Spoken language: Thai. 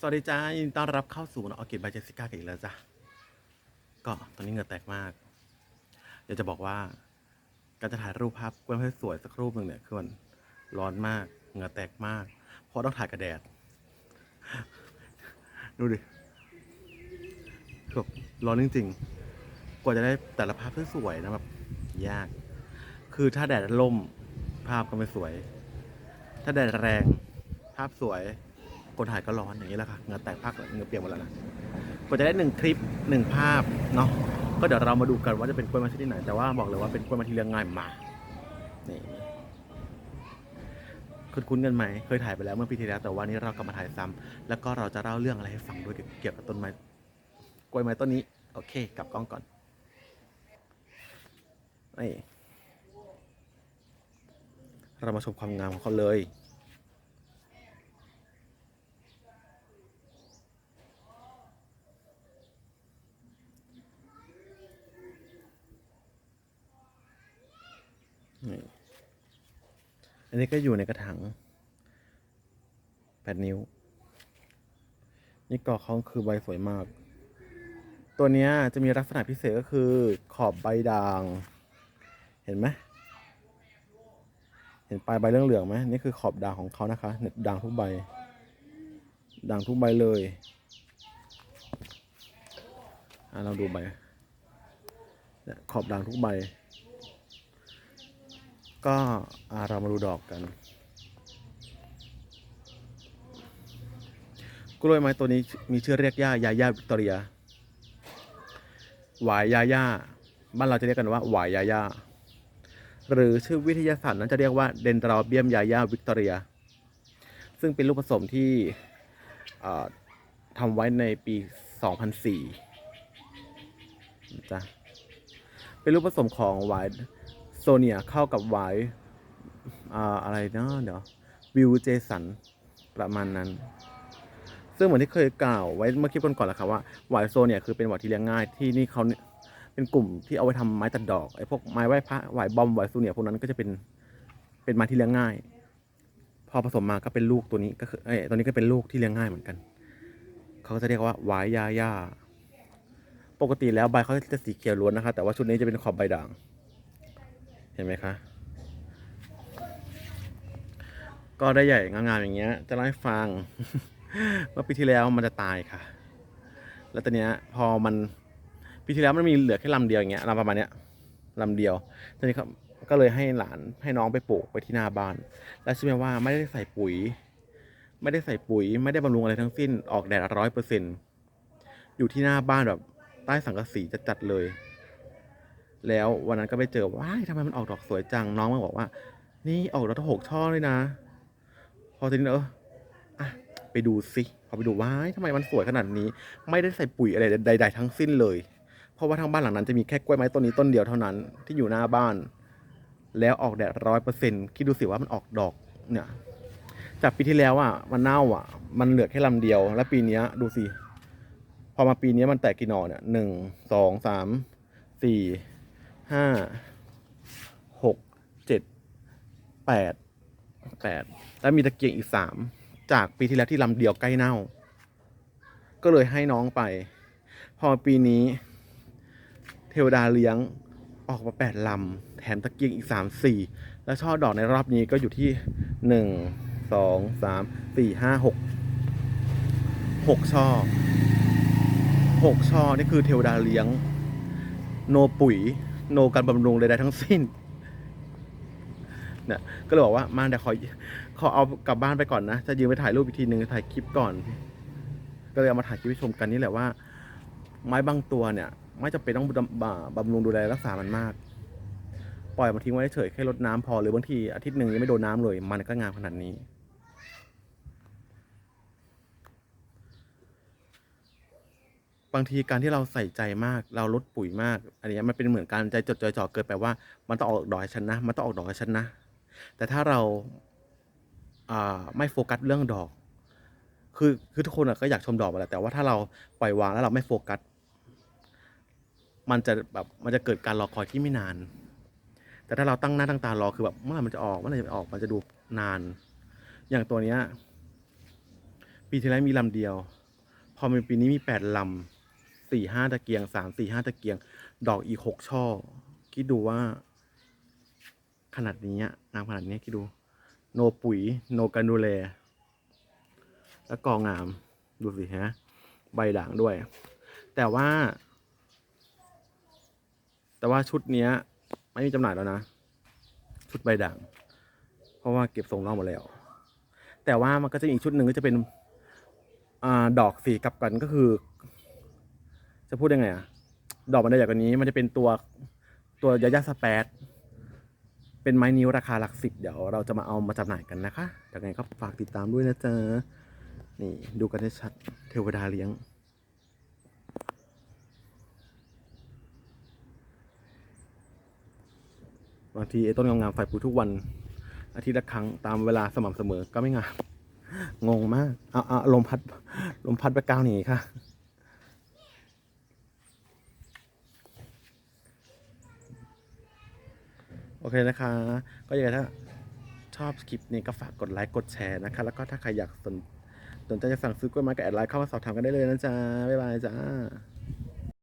สวัสดีจ้ายินต้อนรับเข้าสู่ออกิดบายเจสิก้ากันอีกแล้วจ้ะก็ตอนนี้เหงื่อแตกมากอยากจะบอกว่า การจะถ่ายรูปภาพกล้วยให้สวยสักรูปหนึ่งเนี่ยคือมันร้อนมากเหงื่อแตกมาก เพราะต้องถ่ายกับแดด ดูดิคือแบบร้อนจริงๆ กว่าจะได้แต่ละภาพที่สวยนะแบบยาก คือถ้าแดดล่มภาพก็ไม่สวย ถ้าแดดแรงภาพสวย คนถ่ายก็ร้อนอย่างนี้แหละค่ะเหงื่อแตกพักเหงื่อเปียกหมดแล้วนะกว่าจะได้หนึ่งคลิปหนึ่งภาพเนาะก็เดี๋ยวเรามาดูกันว่าจะเป็นกล้วยม้ชนิดไหน แต่ว่าบอกเลยว่าเป็นกล้วยม้ที่เลี้ยงง่ายมากนี่คุณคุ้นกันไหมเคยถ่ายไปแล้วเมื่อปีที่แล้วแต่ว่านี้เรากลับมาถ่ายซ้ำแล้วก็เราจะเล่าเรื่องอะไรให้ฟังด้วยเกี่ยวกับต้นไม้กล้วยไม้ต้นนี้โอเคกลับกล้องก่อนนี่เรามาชมความงามของเขาเลย อันนี้ก็อยู่ในกระถางแปดนิ้ว นี่กอเขาคือใบสวยมาก ตัวนี้จะมีลักษณะพิเศษก็คือขอบใบด่าง เห็นไหมเห็นปลายใบเหลืองๆไหมนี่คือขอบด่างของเขานะคะด่างทุกใบด่างทุกใบเลยอะเราดูใบขอบด่างทุกใบ ก็เรามาดูดอกกัน กล้วยไม้ตัวนี้มีชื่อเรียกย่ายาย่าวิกตอเรีย หวายยาย่า บ้านเราจะเรียกกันว่าหวายยาย่า หรือชื่อวิทยาศาสตร์นั้นจะเรียกว่าเดนดราเบียมยาย่าวิกตอเรีย ซึ่งเป็นลูกผสมที่ทำไว้ในปี 2004นะจ๊ะเป็นลูกผสมของหวาย โซเนียเข้ากับไวายอ่าอะไรนะเดี๋ยววิวเจสันประมาณนั้น ซึ่งเหมือนที่เคยกล่าวไว้เมื่อคลิปก่อนๆแหละครับว่าไวายโซเนียคือเป็นหวายที่เลี้ยงง่ายที่นี่เขาเป็นกลุ่มที่เอาไว้ทำไม้ตัดดอกไอ้พวกไม้ไหว้พระไวายบอมไวายโซเนียพวกนั้นก็จะเป็นเป็นไม้ที่เลี้ยงง่าย พอผสมมาก็เป็นลูกตัวนี้ก็คือเอ้ตัวนี้ก็เป็นลูกที่เลี้ยงง่ายเหมือนกัน เขาก็จะเรียกว่าหวายยาย่าปกติแล้วใบเขาจะสีเขียวล้วนนะคะแต่ว่าชุดนี้จะเป็นขอบใบด่าง ห็นไหมคะ ก็ได้ใหญ่งามๆอย่างเงี้ย จะเล่าให้ฟังเมื่อปีที่แล้วมันจะตายค่ะ แล้วตอนเนี้ยพอมันปีที่แล้วมันมีเหลือแค่ลำเดียวอย่างเงี้ยลำประมาณเนี้ยลำเดียวตอนนี้ครับก็เลยให้หลานให้น้องไปปลูกไปที่หน้าบ้าน แล้วใช่ไหมว่าไม่ได้ใส่ปุ๋ย ไม่ได้ใส่ปุ๋ย ไม่ได้บำรุงอะไรทั้งสิ้นออกแดดร้อยเปอร์เซ็นอยู่ที่หน้าบ้านแบบใต้สังกะสีจัดๆเลย แล้ววันนั้นก็ไปเจอว้ายทำไมมันออกดอกสวยจังน้องมันบอกว่า นี่ออกดอกทั้งหกช่อเลยนะ พอทีนี้เอออะไปดูสิพอไปดูว้ายทำไมมันสวยขนาดนี้ ไม่ได้ใส่ปุ๋ยอะไรใด ๆ ทั้งสิ้นเลย เพราะว่าทางบ้านหลังนั้นจะมีแค่กล้วยไม้ต้นนี้ต้นเดียวเท่านั้นที่อยู่หน้าบ้าน แล้วออกแดดร้อยเปอร์เซ็นต์คิดดูสิว่ามันออกดอกเนี่ยจากปีที่แล้วอะมันเน่าอะ มันเหลือแค่ลำเดียว แล้วปีนี้ดูสิพอมาปีนี้มันแตกกี่หน่อเนี่ยหนึ่งสองสามสี่ ห้าหกเจ็ดแปดแปดแล้วมีตะเกียงอีกสามจากปีที่แล้วที่ลำเดียวใกล้เน่า ก็เลยให้น้องไป พอปีนี้ เทวดาเลี้ยงออกมาแปดลำ แถมตะเกียงอีกสามสี่แล้วช่อดอกในรอบนี้ก็อยู่ที่หนึ่งสองสามสี่ห้าหกหกช่อหกช่อนี่คือเทวดาเลี้ยง โนปุ๋ย โนการบำรุงใดๆทั้งสิ้นเนี่ยก็เลยบอกว่ามาเดี๋ยวขอขอเอากลับบ้านไปก่อนนะ จะยืมไปถ่ายรูปอีกทีหนึ่งถ่ายคลิปก่อน ก็เลยเอามาถ่ายคลิปให้ชมกันนี่แหละว่า ไม้บางตัวเนี่ย ไม่จำเป็นต้องบำรุงดูแลรักษามันมาก ปล่อยมันทิ้งไว้เฉยแค่รดน้ำพอหรือบางทีอาทิตย์หนึ่งยังไม่โดนน้ำเลย มันก็งามขนาดนี้ บางทีการที่เราใส่ใจมากเราลดปุ๋ยมาก อันนี้มันเป็นเหมือนการใจจดใจจ่อเกินไปว่า มันต้องออกดอกให้ฉันนะ มันต้องออกดอกให้ฉันนะ แต่ถ้าเราไม่โฟกัสเรื่องดอก คือคือทุกคนก็อยากชมดอกมาแหละแต่ว่าถ้าเราปล่อยวางแล้วเราไม่โฟกัส มันจะแบบมันจะเกิดการรอคอยที่ไม่นาน แต่ถ้าเราตั้งหน้าตั้งตารอคือแบบเมื่อไหร่มันจะออกเมื่อไหร่จะออกมันจะดูนาน อย่างตัวเนี้ยปีที่แล้วมีลำเดียว พอมีปีนี้มีแปดลำ สี่ห้าตะเกียงสามสี่ห้าตะเกียง ดอกอีกหกช่อ คิดดูว่า ขนาดนี้อะงามขนาดนี้คิดดู โนปุ๋ย โนกันดูแล แล้วกองาม ดูสิฮะ ใบด่างด้วย แต่ว่า แต่ว่าชุดเนี้ย ไม่มีจำหน่ายแล้วนะ ชุดใบด่าง เพราะว่าเก็บส่งนอกหมดแล้ว แต่ว่ามันก็จะมีอีกชุดหนึ่งก็จะเป็นอดอกสีกลับกันก็คือ จะพูดยังไงอะดอกมันได้ใหญ่กว่านี้ มันจะเป็นตัวตัวยาย่าสเปดเป็นไม้นิ้วราคาหลักสิบเดี๋ยวเราจะมาเอามาจำหน่ายกันนะคะยังไงก็ฝากติดตามด้วยนะจ๊ะนี่ดูกันให้ชัดเทวดาเลี้ยง บางทีไอ้ต้นงามๆไฟปูทุกวัน อาทิตย์ละครั้งตามเวลาสม่ำเสมอก็ไม่งาม งงมาก เอาเอาลมพัด ลมพัดไปก้าวหนีค่ะ โอเคนะคะ ก็ยังไงถ้าชอบคลิปนี้ก็ฝากกดไลค์กดแชร์นะคะ แล้วก็ถ้าใครอยากสนสนใจจะสั่งซื้อกล้วยไม้กับแอดไลน์เข้ามาสอบถามกันได้เลยนะจ๊ะ บ๊ายบายจ้า